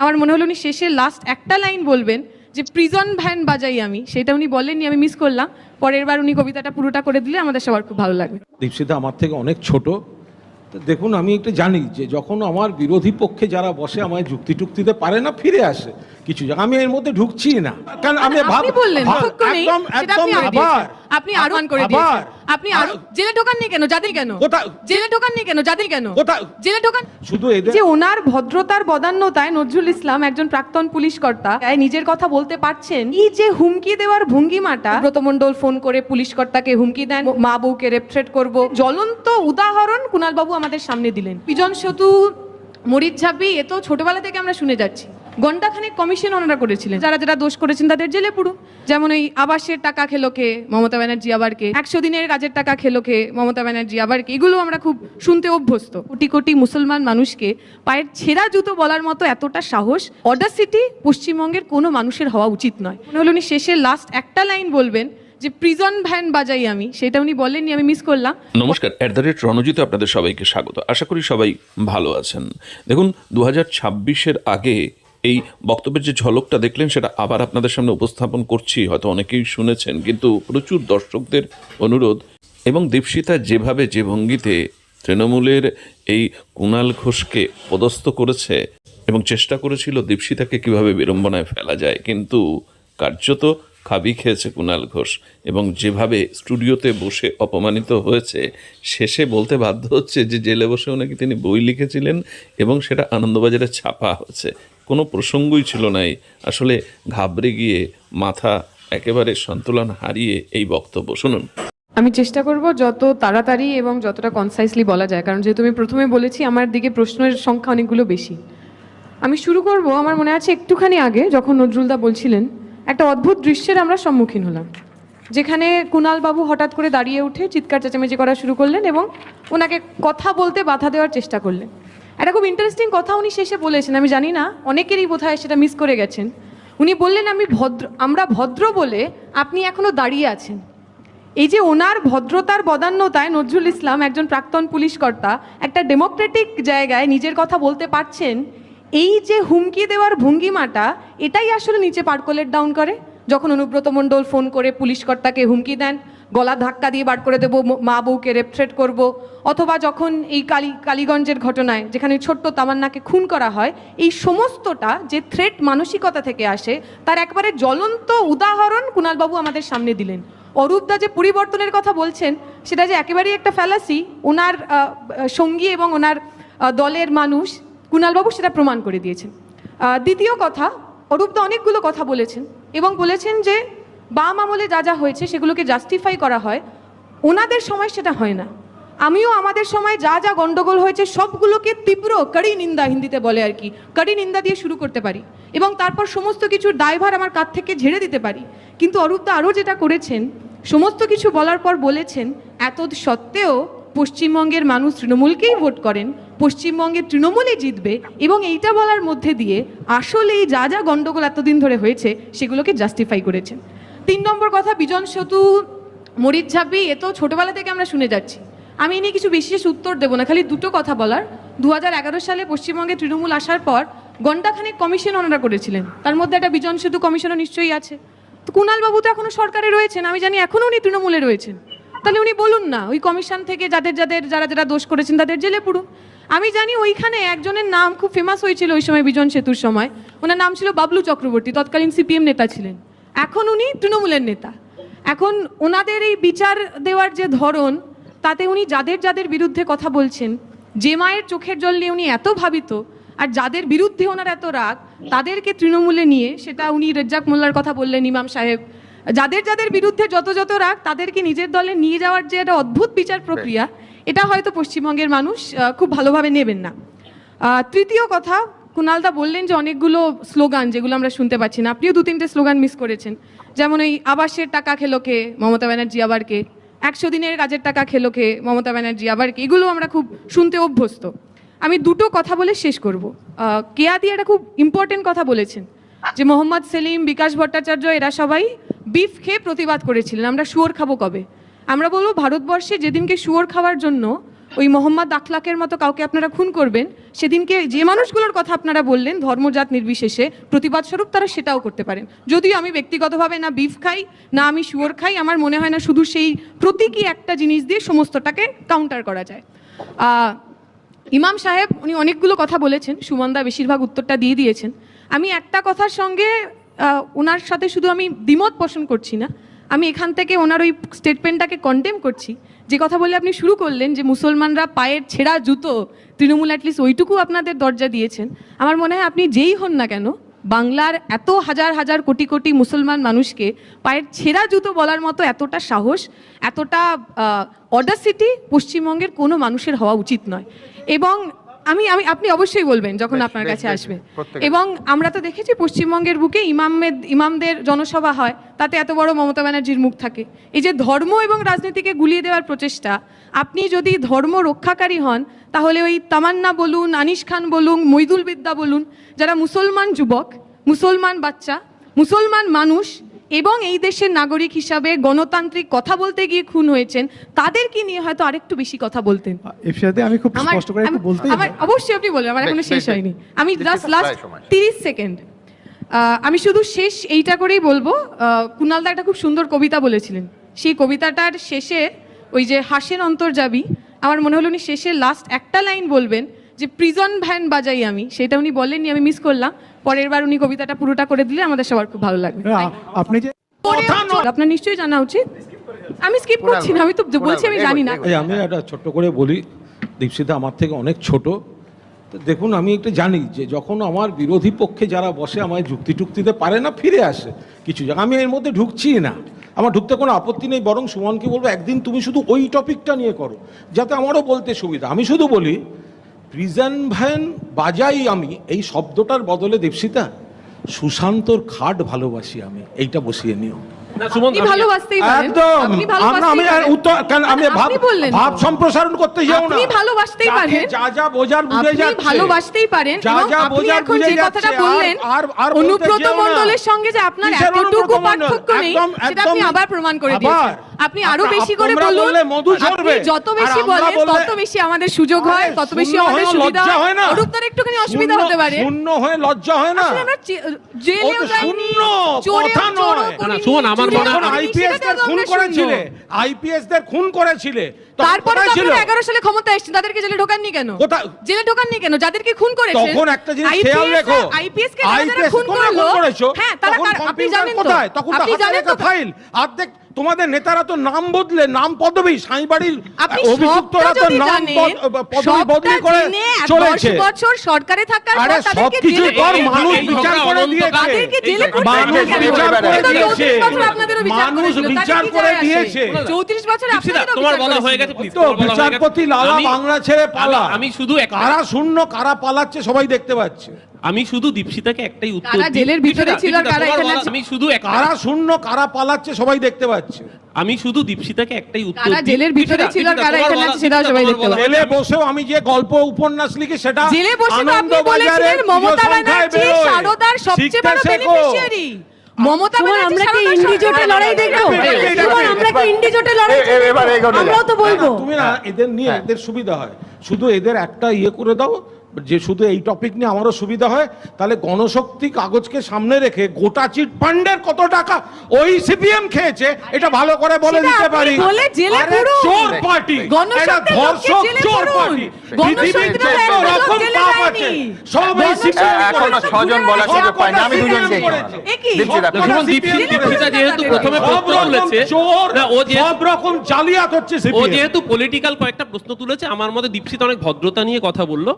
আমার মনে হলো উনি শেষে লাস্ট একটা লাইন বলবেন যে প্রিজন ভ্যান বাজাই আমি। সেটা উনি বলেননি আমি মিস করলাম। পরের বার উনি কবিতাটা পুরোটা করে দিলে আমাদের সবার খুব ভালো লাগবে। দীপশিতা আমার থেকে অনেক ছোট। তো দেখুন আমি একটু জানি যে যখন আমার বিরোধী পক্ষে যারা বসে আমায় যুক্তি টুক্তিতে পারে না ফিরে আসে কিছু আমি এর মধ্যে ঢুকছি না। কারণ আমি ভাব একদম একদম আবার। আপনি আহ্বান করে দিয়েছেন। আপনি আরও জেলে ঢোকাননি কেন? জাতির কেন? জেলে ঢোকাননি কেন? জাতির কেন? জেলে ঢোকান শুধু যে ওনার ভদ্রতার বদান্যতায় নজরুল ইসলাম একজন প্রাক্তন পুলিশ কর্তা নিজের কথা বলতে পারছেন। এই যে হুমকি দেওয়ার ভঙ্গিমাটা ব্রতমণ্ডল ফোন করে পুলিশ কর্তাকে হুমকি দেন মা বউকে রেপথ্রেট করব। জ্বলন্ত উদাহরণ কুণাল বাবু আমাদের সামনে দিলেন। পিজন সেতু মরিচ ঝাঁপি এ তো ছোটবেলা থেকে আমরা শুনে যাচ্ছি। ঘন্টাখানেক কমিশন ওনারা করেছিলেন। যারা যারা দোষ করেছেন তাদের জেলে পুরুন যেমন ওই আবাসের টাকা খেলো কে, মমতা ব্যানার্জি আবার কে, একশো দিনের কাজের টাকা খেলো কে, মমতা ব্যানার্জি আবার কে, এগুলো আমরা খুব শুনতে অভ্যস্ত। কোটি কোটি মুসলমান মানুষকে পায়ের ছেঁড়া জুতো বলার মতো এতটা সাহস অডাসিটি পশ্চিমবঙ্গের কোনো মানুষের হওয়া উচিত নয়। মনে হলো উনি শেষে লাস্ট একটা লাইন বলবেন যে প্রিজন ভ্যান বাজাই আমি। সেটা উনি বলেননি, আমি মিস করলাম। নমস্কার অ্যাট দ্য রেট রণজিতে আপনাদের সবাইকে স্বাগত। আশা করি সবাই ভালো আছেন। দেখুন দু হাজার আগে এই বক্তব্যের যে ঝলকটা দেখলেন, সেটা আবার আপনাদের সামনে উপস্থাপন করছি। হয়তো অনেকেই শুনেছেন, কিন্তু প্রচুর দর্শকদের অনুরোধ। এবং দীপশিতা যেভাবে যে ভঙ্গিতে তৃণমূলের এই কুণাল ঘোষকে পদস্থ করেছে এবং চেষ্টা করেছিল দীপশিতাকে কীভাবে বিড়ম্বনায় ফেলা যায়, কিন্তু কার্যত খাবি খেয়েছে কুণাল ঘোষ। এবং যেভাবে স্টুডিওতে বসে অপমানিত হয়েছে, শেষে বলতে বাধ্য হচ্ছে যে জেলে বসেও নাকি তিনি বই লিখেছিলেন এবং সেটা আনন্দবাজারে ছাপা হয়েছে। কোনো প্রসঙ্গই ছিল নাই। আসলে ঘাবড়ে গিয়ে মাথা একেবারে সন্তুলন হারিয়ে এই বক্তব্য। শুনুন। আমি চেষ্টা করব যত তাড়াতাড়ি এবং যতটা কনসাইসলি বলা যায়। কারণ যেহেতু আমি প্রথমে বলেছি, আমার দিকে প্রশ্নের সংখ্যা অনেকগুলো বেশি। আমি শুরু করব, আমার মনে আছে একটুখানি আগে, যখন নজরুলদা বলছিলেন, একটা অদ্ভুত দৃশ্যের আমরা সম্মুখীন হলাম। যেখানে কুণাল বাবু হঠাৎ করে দাঁড়িয়ে উঠে চিৎকার চেঁচামেচি করা শুরু করলেন এবং ওনাকে কথা বলতে বাধা দেওয়ার চেষ্টা করলেন। একটা খুব ইন্টারেস্টিং কথা উনি শেষে বলেছেন, আমি জানি না, অনেকেরই বোধহয় সেটা মিস করে গেছেন। উনি বললেন, আমি ভদ্র, আমরা ভদ্র বলে আপনি এখনও দাঁড়িয়ে আছেন। এই যে ওনার ভদ্রতার বদান্যতায় নজরুল ইসলাম একজন প্রাক্তন পুলিশ কর্তা একটা ডেমোক্রেটিক জায়গায় নিজের কথা বলতে পারছেন, এই যে হুমকি দেওয়ার ভঙ্গিমাটা, এটাই আসলে নিচে পার্কলেট ডাউন করে? যখন অনুব্রত মণ্ডল ফোন করে পুলিশ কর্তাকে হুমকি দেন গলা ধাক্কা দিয়ে বার করে দেবো, মা বউকে রেপথ্রেট করব। অথবা যখন এই কালী কালীগঞ্জের ঘটনায় যেখানে ছোট্ট তামান্নাকে খুন করা হয়, এই সমস্তটা যে থ্রেট মানসিকতা থেকে আসে, তার একবারে জ্বলন্ত উদাহরণ কুণালবাবু আমাদের সামনে দিলেন। অরূপদা যে পরিবর্তনের কথা বলছেন, সেটা যে একেবারেই একটা ফ্যালাসি ওনার সঙ্গী এবং ওনার দলের মানুষ, কুণালবাবু সেটা প্রমাণ করে দিয়েছেন। দ্বিতীয় কথা, অরূপদা অনেকগুলো কথা বলেছেন এবং বলেছেন যে বাম আমলে যা যা হয়েছে সেগুলোকে জাস্টিফাই করা হয়। ওনাদের সময় সেটা হয় না। আমিও আমাদের সময় যা যা গন্ডগোল হয়েছে সবগুলোকে তীব্র কড়ি নিন্দা হিন্দিতে বলে আর কি। কড়ি নিন্দা দিয়ে শুরু করতে পারি এবং তারপর সমস্ত কিছুর দায়ভার আমার কাছ থেকে ঝেড়ে দিতে পারি। কিন্তু অরূপদা আরও যেটা করেছেন, সমস্ত কিছু বলার পর বলেছেন, এত সত্ত্বেও পশ্চিমবঙ্গের মানুষ তৃণমূলকেই ভোট করেন। পশ্চিমবঙ্গের তৃণমূলই জিতবে। এবং এইটা বলার মধ্যে দিয়ে আসলেই যা যা গন্ডগোল এতদিন ধরে হয়েছে সেগুলোকে জাস্টিফাই করেছেন। তিন নম্বর কথা, বিজন সেতু, মরিচ ঝাঁপি, এ তো ছোটবেলা থেকে আমরা শুনে যাচ্ছি। আমি এ নিয়ে কিছু বিশেষ উত্তর দেবো না, খালি দুটো কথা বলার। দু হাজার এগারো সালে পশ্চিমবঙ্গে তৃণমূল আসার পর ঘণ্টাখানেক কমিশন ওনারা করেছিলেন। তার মধ্যে একটা বিজন সেতু কমিশনও নিশ্চয়ই আছে। তো কুণালবাবু তো এখনও সরকারে রয়েছেন, আমি জানি এখনও উনি তৃণমূলে রয়েছেন। তাহলে উনি বলুন না, ওই কমিশন থেকে যাদের যাদের, যারা যারা দোষ করেছেন তাদের জেলে পুরুন। আমি জানি ওইখানে একজনের নাম খুব ফেমাস হয়েছিল ওই সময় বিজন সেতুর সময়। ওনার নাম ছিল বাবলু চক্রবর্তী, তৎকালীন সিপিএম নেতা ছিলেন। এখন উনি তৃণমূলের নেতা। এখন ওনাদের এই বিচার দেওয়ার যে ধরন তাতে উনি যাদের যাদের বিরুদ্ধে কথা বলছেন যে মায়ের চোখের জল নিয়ে উনি এত ভাবিত আর যাদের বিরুদ্ধে ওনার এত রাগ তাদেরকে তৃণমূলে নিয়ে সেটা উনি রেজ্জাক মোল্লার কথা বললেন ইমাম সাহেব যাদের যাদের বিরুদ্ধে যত যত রাগ তাদেরকে নিজের দলে নিয়ে যাওয়ার যে একটা অদ্ভুত বিচার প্রক্রিয়া এটা হয়তো পশ্চিমবঙ্গের মানুষ খুব ভালোভাবে নেবেন না। তৃতীয় কথা কুণালদা বললেন যে অনেকগুলো স্লোগান যেগুলো আমরা শুনতে পাচ্ছি না। আপনিও দু তিনটে স্লোগান মিস করেছেন। যেমন ওই আবাসের টাকা খেলো কে মমতা ব্যানার্জি আবার কে, একশো দিনের কাজের টাকা খেলো কে মমতা ব্যানার্জি আবার কে, এগুলো আমরা খুব শুনতে অভ্যস্ত। আমি দুটো কথা বলে শেষ করব। কেয়াদি একটা খুব ইম্পর্টেন্ট কথা বলেছেন, যে মোহাম্মদ সেলিম, বিকাশ ভট্টাচার্য এরা সবাই বিফ খেয়ে প্রতিবাদ করেছিলেন। আমরা শুয়োর খাব কবে? আমরা বলব ভারতবর্ষে যেদিনকে শুয়োর খাওয়ার জন্য ওই মোহাম্মদ আখলাকের মতো কাউকে আপনারা খুন করবেন? সেদিনকে যে মানুষগুলোর কথা আপনারা বললেন, ধর্মজাত নির্বিশেষে প্রতিবাদ স্বরূপ তারা সেটাও করতে পারেন। যদিও আমি ব্যক্তিগতভাবে না বিফ খাই, না আমি শুয়োর খাই, আমার মনে হয় না শুধু সেই প্রতীকী একটা জিনিস দিয়ে সমস্তটাকে কাউন্টার করা যায়। ইমাম সাহেব, উনি অনেকগুলো কথা বলেছেন সুমনদা বেশিরভাগ উত্তরটা দিয়ে দিয়েছেন। আমি একটা কথার সঙ্গে ওনার সাথে শুধু আমি দ্বিমত পোষণ করছি না আমি এখান থেকে ওনার ওই স্টেটমেন্টটাকে কন্টেম করছি। যে কথা বলে আপনি শুরু করলেন যে মুসলমানরা পায়ের ছেঁড়া জুতো, তৃণমূল অ্যাটলিস্ট ওইটুকু আপনাদের দরজা দিয়েছেন। আমার মনে হয় আপনি যেই হন না কেন, বাংলার এত হাজার হাজার কোটি কোটি মুসলমান মানুষকে পায়ের ছেঁড়া জুতো বলার মতো এতটা সাহস, এতটা অডাসিটি পশ্চিমবঙ্গের কোনো মানুষের হওয়া উচিত নয়। এবং আমি আমি আপনি অবশ্যই বলবেন যখন আপনার কাছে আসবে। এবং আমরা তো দেখেছি পশ্চিমবঙ্গের বুকে ইমামের ইমামদের জনসভা হয় তাতে এত বড় মমতা ব্যানার্জির মুখ থাকে। এই যে ধর্ম এবং রাজনীতিকে গুলিয়ে দেওয়ার প্রচেষ্টা আপনি যদি ধর্ম রক্ষাকারী হন তাহলে ওই তামান্না বলুন আনিস খান বলুন মৈদুল বিদ্যা বলুন যারা মুসলমান যুবক মুসলমান বাচ্চা মুসলমান মানুষ এবং এই দেশের নাগরিক হিসাবে গণতান্ত্রিক কথা বলতে গিয়ে খুন হয়েছেন তাদেরকে নিয়ে হয়তো আরেকটু বেশি কথা বলতেন? এফসিআতে আমি খুব স্পষ্ট করে একটু আমি- আমার অবশ্যই আপনি বলবেন আমার এখনও শেষ হয়নি। আমি জাস্ট লাস্ট প্রায় সময়। তিরিশ সেকেন্ড আমি শুধু শেষ এইটা করেই বলব আহ, কুণালদা একটা খুব সুন্দর কবিতা বলেছিলেন। সেই কবিতাটার শেষে ওই যে হাসেন অন্তর্জাবী আমার মনে হলো উনি শেষে লাস্ট একটা লাইন বলবেন যে প্রিজন ভ্যান বাজাই আমি। সেটা উনি বলেননি আমি মিস করলাম। পরের বার উনি কবিতাটা পুরোটা করে দিলে আমাদের সবার খুব ভালো লাগবে। আপনি যে আপনার নিশ্চয়ই জানা উচিত। আমি স্কিপ করছি না আমি তো বলছি আমি জানি না। আমি একটা ছোট্ট করে বলি দীপশিতা আমার থেকে অনেক ছোট। তো দেখুন আমি একটু জানি যে যখন আমার বিরোধী পক্ষে যারা বসে আমায় যুক্তি টুক্তিতে পারে না ফিরে আসে কিছু জায়গা আমি এর মধ্যে ঢুকছি না। আমার ঢুকতে কোনো আপত্তি নেই বরং সুমনকে বলব একদিন তুমি শুধু ওই টপিকটা নিয়ে করো যাতে আমারও বলতে সুবিধা। আমি শুধু বলি প্রিজন ভ্যান বাজাই আমি এই শব্দটার বদলে দীপশিতা সুশান্তর খাট ভালোবাসি আমি এইটা বসিয়ে নিও। আপনি ভালোবাসতেই পারেন। একদম। আপনি আমরা আমি ভালোবাসতেই আর পারেন। উত্তর কেন আমি আপনি ভাব বললেন। ভাব তো। সম্প্রসারণ করতে যাও না। ভালোবাসতেই পারেন। যা যা বোঝার বুঝে যাচ্ছে। ভালোবাসতেই পারেন। যা যা বোঝার বুঝে যাচ্ছে, বললেন আর আর অনুব্রত মণ্ডলের সঙ্গে যে আপনার এতটুকু পার্থক্য নেই সেটা আপনি আবার প্রমাণ করে দিয়েছেন। আপনি আরও বেশি করে বলুন। মধু ঝরবে। যত বেশি বলেন তত বেশি আমাদের সুযোগ হয় তত বেশি আমাদের সুবিধা হয় না। অরূপদার একটুখানি অসুবিধা হতে পারে। শূন্য হয়ে লজ্জা হয় না। জেলেও শূন্য, কথা নয়। করিনি, না, সুমন, আমার মনে হয়- আইপিএস দের খুন করেছিলে। আইপিএস দের খুন করেছিলে। তারপরে তো ছিল? আপনারা এগারো সালে ক্ষমতা এসেছেন তাদেরকে জেলে ঢোকাননি কেন? জেলে ঢোকাননি কেন? যাদেরকে খুন করেছেন তখন একটা জিনিস খেয়াল রেখো। আইপিএস কে যারা খুন করল করেছ? হ্যাঁ তারা আপনি জানেন তো কোথায়? তখন তো আপনি জানেন তো ফাইল। অর্ধেক তোমাদের নেতারা তো নাম বদলে নাম পদবি সাঁইবাড়ির অভিযুক্তরা তো নাম পদবি বদলি করে চলেছে। বছর সরকারে থাকার পর আরে তাদেরকে সবকিছুর জেলে- পর মানুষ বিচার করে দিয়েছে। তাদেরকে জেলে এই- মানুষ বিচার করে দিয়েছে। 34 বছর আপনাদেরও বিচার মানুষ বিচার করে দিয়েছে। 34 বছর দীপশিতা, আপনাদেরও তোমার বলা হয়ে গেছে please, তো তোমার বলা হয়ে গেছে। বিচারপতি লালা বাংলা ছেড়ে পালা আমি- শুধু এক- কারা শূন্য কারা পালাচ্ছে সবাই দেখতে পাচ্ছে। আমি শুধু দীপশিতাকে একটাই উত্তর কারা জেলের ভিতরে ছিল কারা এখানে আমি শুধু এক কারা শূন্য কারা পালাচ্ছে সবাই দেখতে পাচ্ছে। আমি শুধু দীপশিতাকে একটাই উত্তর কারা দিই। জেলের ভিতরে ছিল আর কারা এখানে আছে সেটাও সবাই দেখতে পাবে। জেলে বসেও আমি যে গল্প উপন্যাস লিখি সেটা জেলে বসে তো আপনি বলেছিলেন মমতা ব্যানার্জি। সারদার সবচেয়ে বড় বেনিফিশিয়ারি মমতা আমরা কি লড়াই দেখব কি লড়াই। আমরাও তো বলব তুমি না এদের নিয়ে। এদের সুবিধা হয় শুধু এদের একটা ইয়ে করে দাও যে শুধু এই টপিক নিয়ে আমারও সুবিধা হয় তাহলে গণশক্তি কাগজকে সামনে রেখে গোটা চিট ফান্ডের কত টাকা ওই সিপিএম খেয়েছে এটা ভালো করে বলে দিতে পারি। বলে জেলে আরে পুরুন। চোর পার্টি এটা ধর্ষক চোর পার্টি। পৃথিবীর যত রকম পাপ আছে। সব এই সিপিএম এখনও ছজন বলার সুযোগ পাইনি আমি দুজনকে এ কি? দীপশিতা না, সুমন, দীপশিতা দীপশিতা যেহেতু প্রথমে প্রশ্ন তুলেছে ও সব রকম জালিয়াত হচ্ছে ও যেহেতু পলিটিক্যাল কয়েকটা প্রশ্ন তুলেছে আমার মতে দীপশিতা অনেক ভদ্রতা নিয়ে কথা বলল।